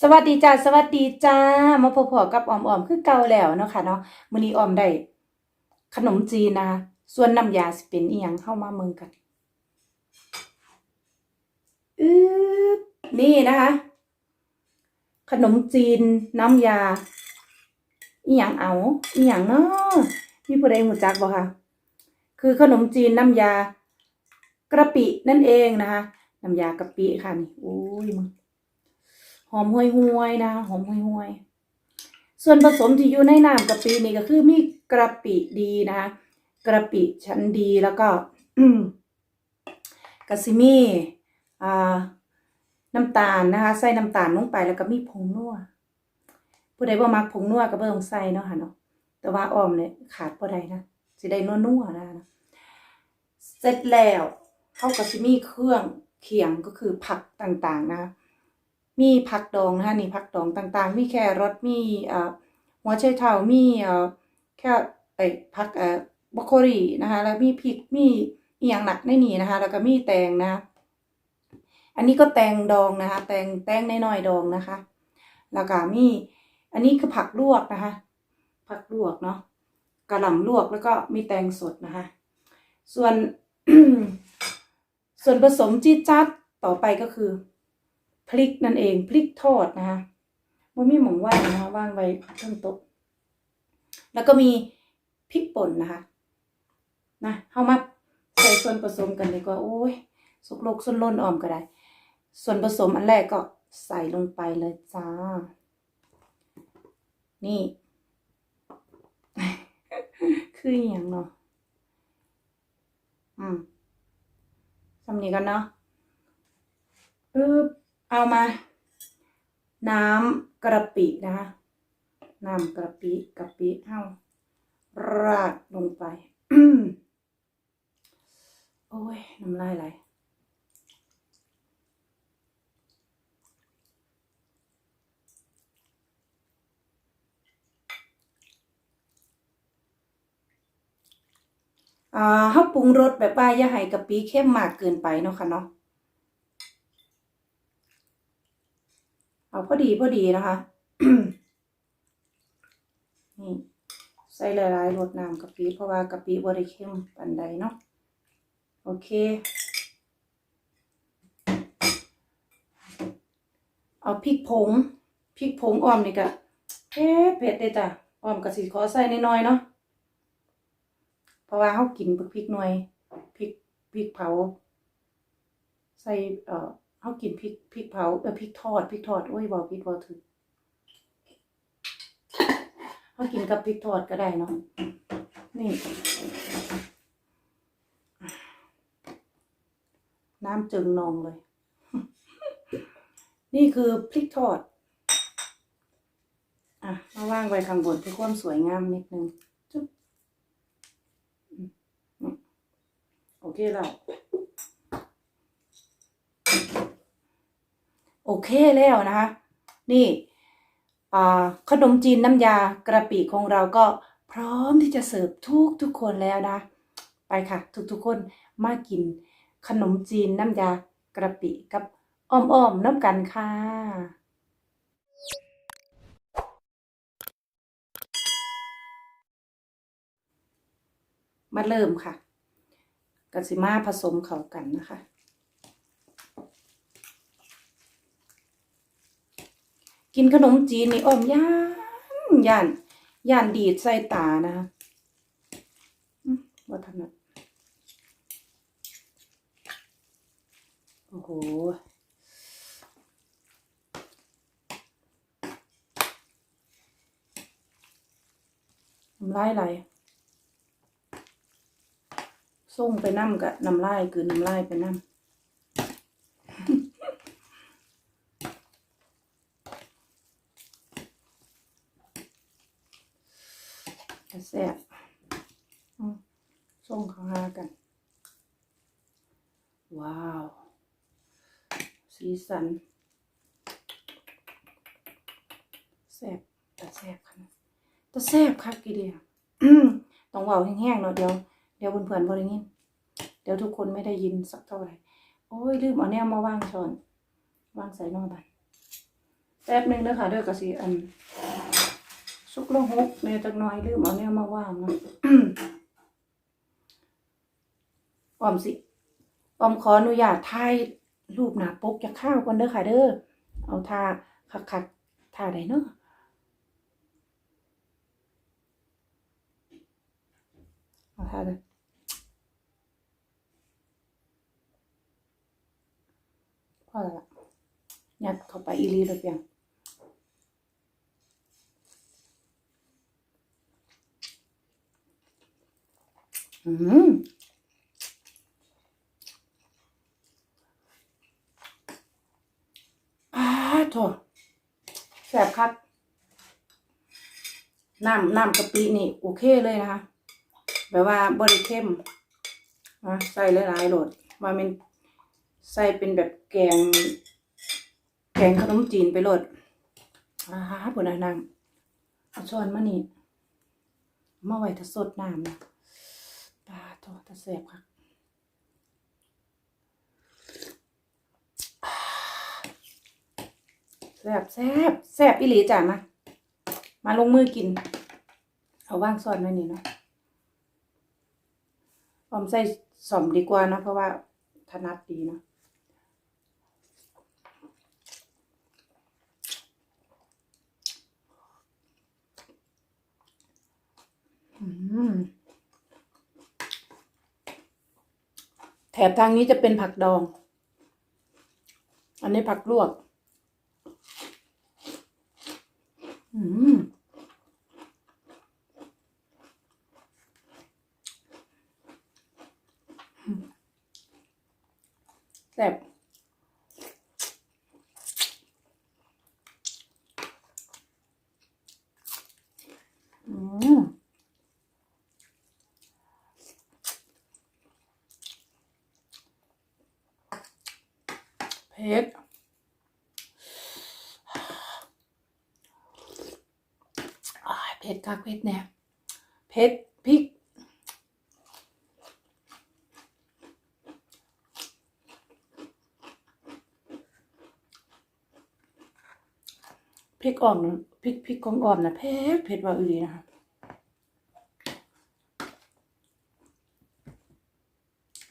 สวัสดีจ้าสวัสดีจ้ามาพบพอกับออมออมคือเก่าแล้วเนาะค่ะเนาะมื้อนี้ออมได้ขนมจีนนะคะส่วนน้ำยาสิเป็นอีหยังเข้ามาเมืองกันอือนี่นะคะ ขนมจีนน้ำยาอีหยังเอาอีหยังเนาะมีผู้ใดรู้จักบ่คะคือขนมจีนน้ำยากระปินั่นเองนะคะน้ำยากะปิค่ะนี่โอ้ยมึง หอมห่วยห่วยๆนะหอมห่วยห่วยๆส่วนผสมที่อยู่ในน้ำกะปินี่ก็คือมีกระปิดีนะคะกระปิชั้นดีแล้วก็กะซิมีอ่าน้ำตาลนะคะ ใส่น้ำตาลลงไปแล้วก็มีผงนัวผู้ใดบ่มักผงนัวก็บ่ต้องใส่เนาะค่ะเนาะแต่ว่าออมเนี่ยขาดบ่ได้นะสิได้นัวๆนะนะเสร็จแล้วเข้าก็สิมีเครื่องเคียงก็คือผักต่างๆนะคะ มีผักดองนะคะนี่ผักดองต่างๆ มีแครอทมีเอ่อหัวไชเท้ามีเอ่อแค่ไอ้ผักเอ่อบรอกโคลีนะคะ แล้วมีพริกมีอีหยังหนักในนี่นะคะ แล้วก็มีแตงนะ อันนี้ก็แตงดองนะคะ แตงแตงน้อยๆดองนะคะ แล้วก็มี อันนี้คือผักลวกนะคะ ผักลวกเนาะกระหล่ำลวกแล้วก็มีแตงสดนะคะ ส่วนส่วนผสมจีจัดต่อไปก็คือ พริกนั่นเอง พริกทอดนะคะว่ามีหมองว่างนะคะว่างไว้ตั้งโต๊ะแล้วก็มีพริกป่นนะคะ นะเข้ามาใส่ส่วนผสมกันดีกว่าโอ้ยสุกโลกส้นล้นออมก็ได้ ส่วนผสมอันแรกก็ใส่ลงไปเลยจ้า นี่ คืออย่างเนาะอืมสำนีกันเนาะปึ๊บ เอามา น้ำกระปินะคะน้ำกระปิกระปิเอาราดลงไปโอ้ยน้ำลายไหลอ่าเขาปรุงรสแบบว่าอย่าให้กะปิเข้มมากเกินไปเนาะค่ะเนาะ เอาพอดีพอดีนะคะนี่ใส่หลายๆรสน้ำกะปิเพราะว่ากะปิบริเข้มปานใดเนาะโอเค เอาพริกผงพริกผงอ้อมนี่ก็เผ็ดเผ็ดเลยจ้ะอ้อมก็สิขอใส่น้อยๆเนาะเพราะว่าเขากินพริกหน่วยพริกพริกเผา ใส่เอ่อ เขากินพริกพริกเผาเออพริกทอดพริกทอดโอ้ยบอกพริกบอถึงเขากินกับพริกทอดก็ได้เนาะนี่ น้ำจึงนองเลย นี่คือพริกทอด อะมาว่างไว้ข้างบนเพื่อความสวยงามนิดนึงจุ๊บโอเคแล้ว โอเคแล้วนะคะ นี่ขนมจีนน้ำยากระปิของเราก็พร้อมที่จะเสิร์ฟทุกทุกคนแล้วนะ ไปค่ะ ทุกทุกคนมากิน ขนมจีนน้ำยากระปิกับอ้อมๆน้ำกันค่ะมาเริ่มค่ะกสิมาผสมเข้ากันนะคะ กินขนมจีนนี่อ้อมย่านย่านย่านดีดใส่ตานะอืมว่าถนัดโอ้โหน้ำลายไหลส่งไปน้ำกับน้ำลายคือน้ำลายไปน้ำ แซ่บอืมส่งเขาหากัน ว้าว สีสันแซ่บแต่แซ่บค่ะแต่แซ่บคักกี่เดียวอืมต้องเว้าแห้งๆเนาะเดี๋ยว เดี๋ยวเพื่อนๆบ่ได้ยินเดี๋ยวทุกคนไม่ได้ยินสักเท่าไหร่โอ้ยลืมเอาแนวมาวางช้อนวางใส่นอกบันแป๊บหนึงเด้อค่ะเด้อกะสิอัน สุกละหกแม่จักน้อยลืมเอาเนี่ยมาว่างนะออมสิออมขออนุญาตถ่ายรูปหน้าปกจากข้าวก่อนเด้อค่ะ เด้อเอาท่าคักๆท่าใดเนาะเอาท่าใดพอแล้วล่ยัดเข้าไปอีลีเลยเพียง อืมอ่าโถแสบคักน้ำน้ำกะปินี่ โอเคเลยนะคะ แบบว่าบริเข้มนะใส่หลายๆโหลดมาเป็นใส่เป็นแบบแกง แกงขนมจีนไปโหลดอ่าปวดน้ำเอาช้อนมานี่มาไว้ถ้าสดน้ำนะ ปลาโถตะแสบค่ะแซบแซบแซบอีหลีจ้ะมา มาลงมือกิน เอาว่างซ่อนไว้นี่เนาะออมใส่สอมดีกว่าเนาะเพราะว่าถนัดดีเนาะอืม แถบทางนี้จะเป็นผักดอง อันนี้ผักลวก อืมแซ่บอืมเผ็ด อ้ายเผ็ดคักเผ็ดแน่เผ็ดพริกพริกอ่อนพริกพริกของอ่อมนะเผ็ดเผ็ดว่าอือดีนะคะ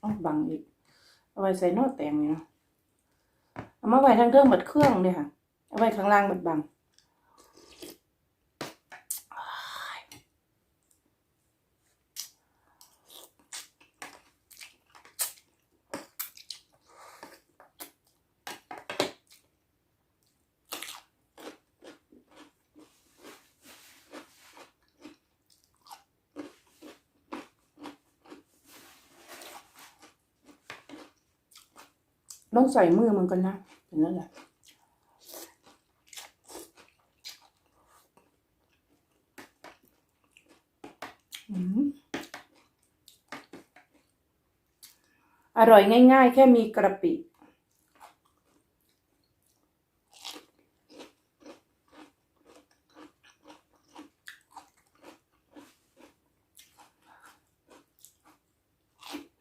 เอ๋อบังอีก เอาไว้ใส่นอแตงนี่เนาะเอามาไว้ทางเครื่องหมดเครื่องเลยค่ะ เอาไว้ข้างล่างหมดบัง ใส่มือมันกันนะเป็นนั่นแหละอืมอร่อยง่าย ๆ แค่มีกระปิ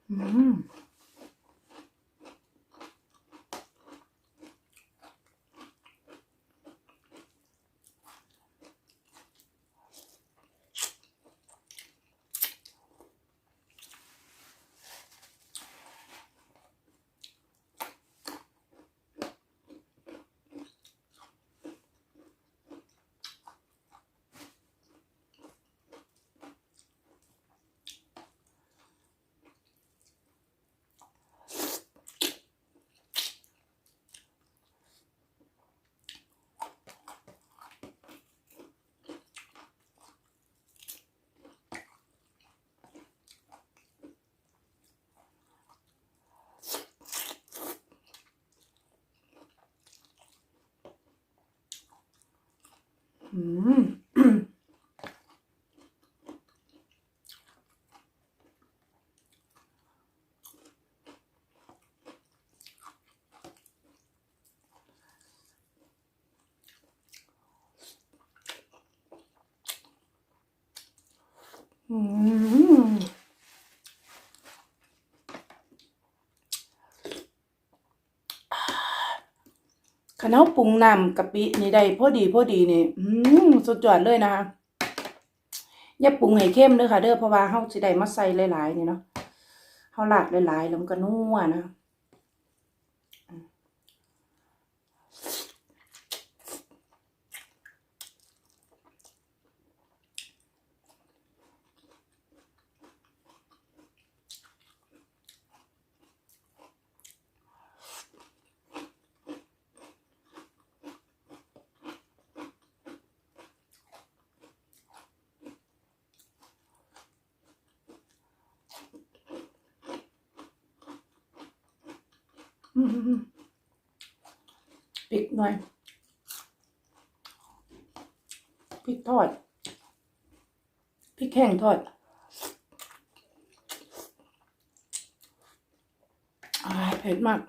อืม อืม อืม ขนมปรุงน้ำกะปินี่ได้พอดีพอดีนี่อืมสุดยอดเลยนะคะอย่าปรุงให้เข้มเด้อค่ะ เด้อเพราะว่าเฮาสิได้มาใส่หลายๆนี่เนาะเฮาลาดหลายๆแล้วมันก็นัวนะ พริกหน่อยพริกทอดพริกแห้งทอดอ่าเผ็ดมาก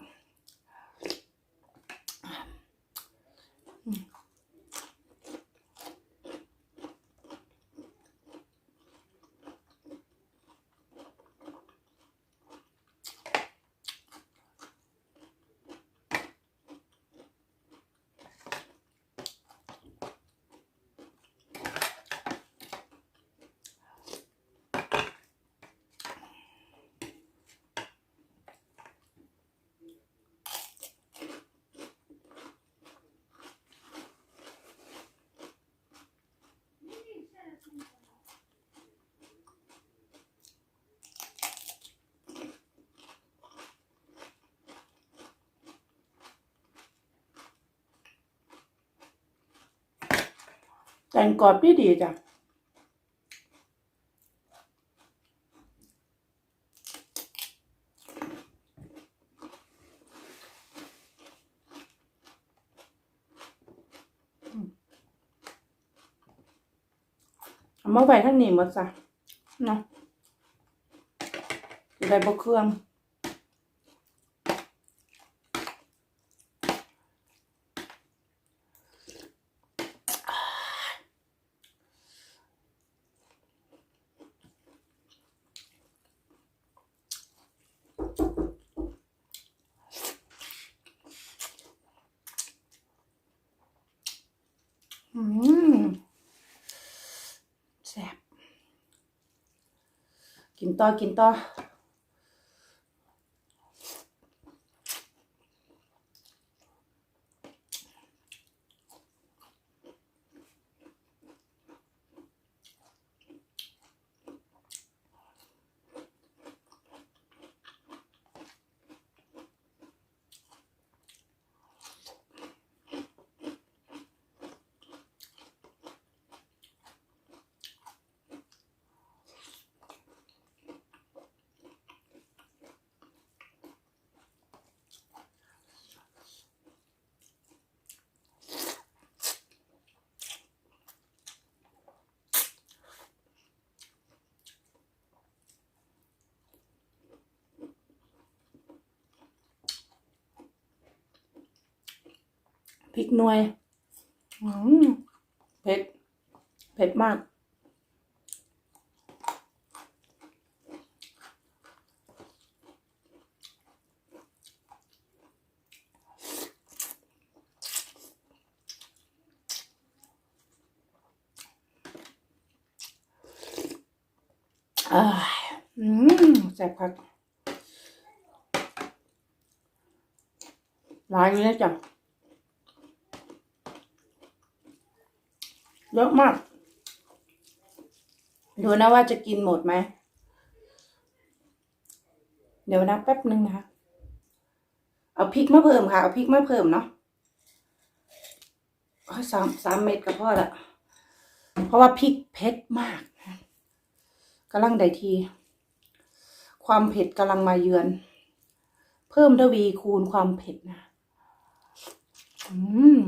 แต่งกรอบดีดีจ้ะเอามาไว้ทั้งนี้หมดจ้ะเนาะจะได้บ่เครื่อง อืมแซ่บ กินต่อกินต่อ พ ริกหน่วยเผ็ด เผ็ดมาก อ่า อืมแซ่บครับหลายอยู่นะจ๊ะ เยอะมาก ดูนะว่าจะกินหมดไหม เดี๋ยวนะแป๊บนึงนะคะ เอาพริกมาเพิ่มค่ะ เอาพริกมาเพิ่มเนาะสามสามเม็ดก็พอละ เพราะว่าพริกเผ็ดมากกำลังได้ที ความเผ็ดกำลังมาเยือน เพิ่มทวีคูณความเผ็ดนะ อืม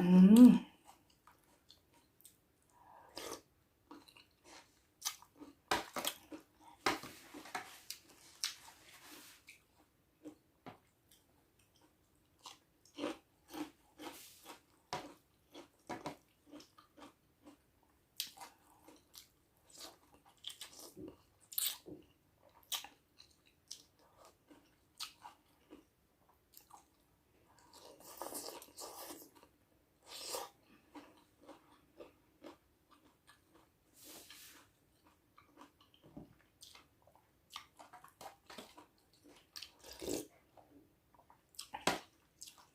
อื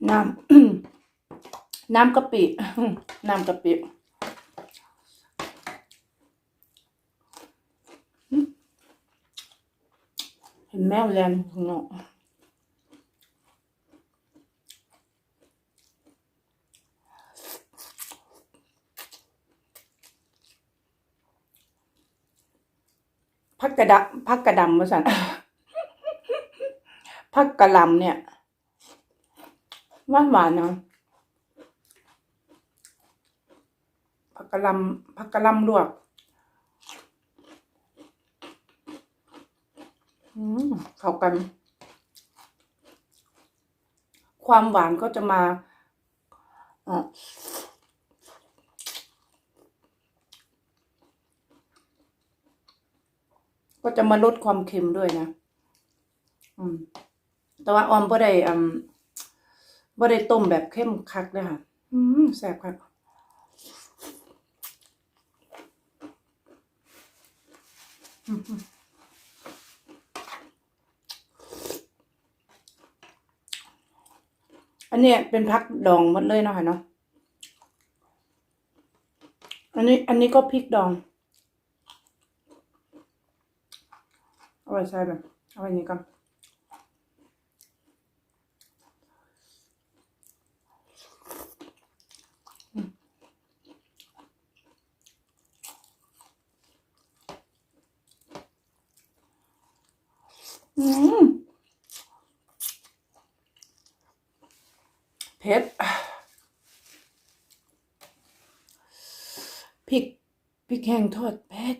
น้ำน้ำกะปิน้ำกะปิเห็นแมวแลนข้างนอกพักกระดะพักกระดำมาสันพักกระลำเนี่ย หวานหวานๆเนาะผักกะลำผักกะลำลวกอืมเข้ากัน ความหวานก็จะมาก็จะมาลดความเค็มด้วยนะ อืม แต่ว่าออมบ่ได้อืม บ่ได้ต้มแบบเข้มคักเลยค่ะ อืมแซ่บคักอืมอันเนี้ยเป็นพักดองหมดเลยเนาะค่ะเนาะ อันนี้อันนี้ก็พริกดอง เอาไว้ใส่แบบเอาไว้นี้ก่อน เผ็ดพริกพริกแห้งทอดเผ็ด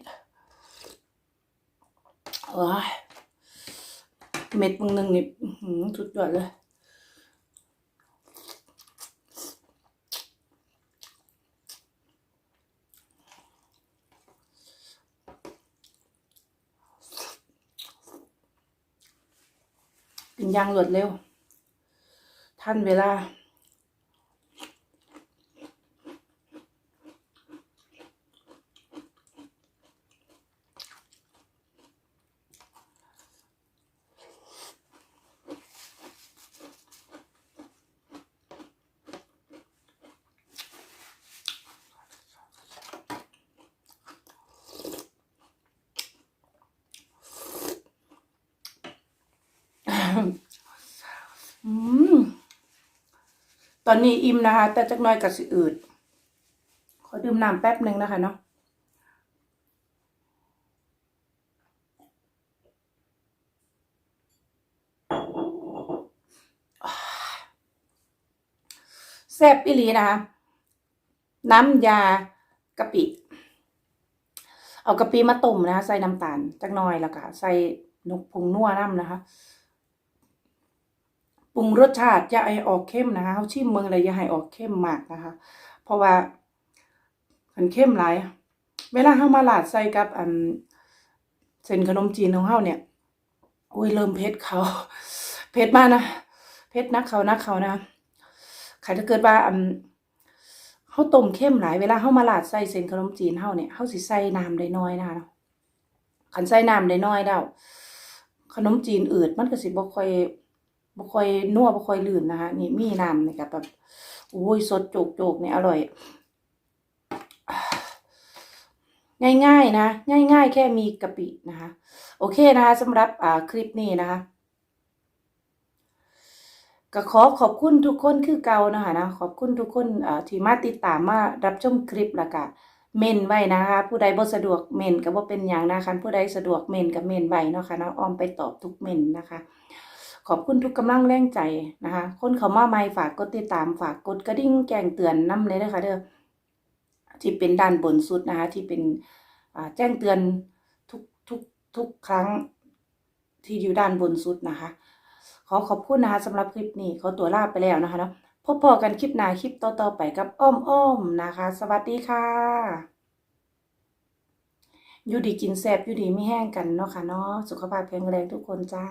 เอ้าเม็ดบางหนึ่งนี่หือสุดยอดเลย อย่างรวดเร็ว ท่านเวลา อืม ตอนนี้อิ่มนะคะ แต่จักหน้อยกับสิอืด ขอดื่มน้ำแป๊บหนึ่งนะคะเนาะแซ่บอีลีนะคะ น้ำยากะปิ เอากะปิมาต้มนะคะ ใส่น้ำตาลจักหน่อยแล้วก็ใส่นกผงนัวน้ำนะคะ ปรุงรสชาติอย่าให้ออกเข้มนะคะเขาชิมเมืองเลยอย่าให้ออกเข้มมากนะคะ เพราะว่ามันเข้มหลายเวลาเฮามาลาดใส่กับอันเส้นขนมจีนของเฮาเนี่ยอุ้ยเริ่มเผ็ดเขาเผ็ดมากนะเผ็ดนักเขานักเขานะใครถ้าเกิดว่าอันเฮาต้มเข้มหลายเวลาเฮามาลาดใส่เส้นขนมจีนเฮาเนี่ยเฮาสิใส่น้ำได้น้อยนะคะเนาะคันใส่น้ำได้น้อยแล้วขนมจีนอืดมันก็สิบ่ค่อย บ่ค่อยนัวบ่ค่อยลื่นนะคะนี่มีน้ำนี่ก็แบบโอ้ยสดโจกๆเนี่ยอร่อย ง่ายๆนะ ง่าย ๆ แค่มีกะปินะคะ โอเคนะคะสำหรับอ่าคลิปนี้นะคะก็ขอขอบคุณทุกคนคือเก่านะคะนะขอบคุณทุกคนที่มาติดตามมารับชมคลิปล้วก็เมนไว้นะคะ ผู้ใดบ่สะดวกเมนก็บ่เป็นหยังนะคะผู้ใดสะดวกเมนก็เมนไว้เนาะค่ะนะอ้อมไปตอบทุกเมนนะคะ ขอบคุณทุกกำลังแรงใจนะคะ คนเขามาใหม่ฝากกดติดตามฝากกดกระดิ่งแจ้งเตือนน้ำเลยนะคะเด้อที่เป็นด้านบนสุดนะคะ ที่เป็นแจ้งเตือนทุกทุกทุกครั้งที่อยู่ด้านบนสุดนะคะ ขอขอบคุณนะคะสำหรับคลิปนี้ขอตัวลาไปแล้วนะคะเนาะพบพอกันคลิปหน้าคลิปต่อๆไปกับอ้อมอ้อมนะคะ สวัสดีค่ะอยู่ดีกินแซ่บอยู่ดีไม่แห้งกันเนาะค่ะเนาะสุขภาพแข็งแรงทุกคนจ้า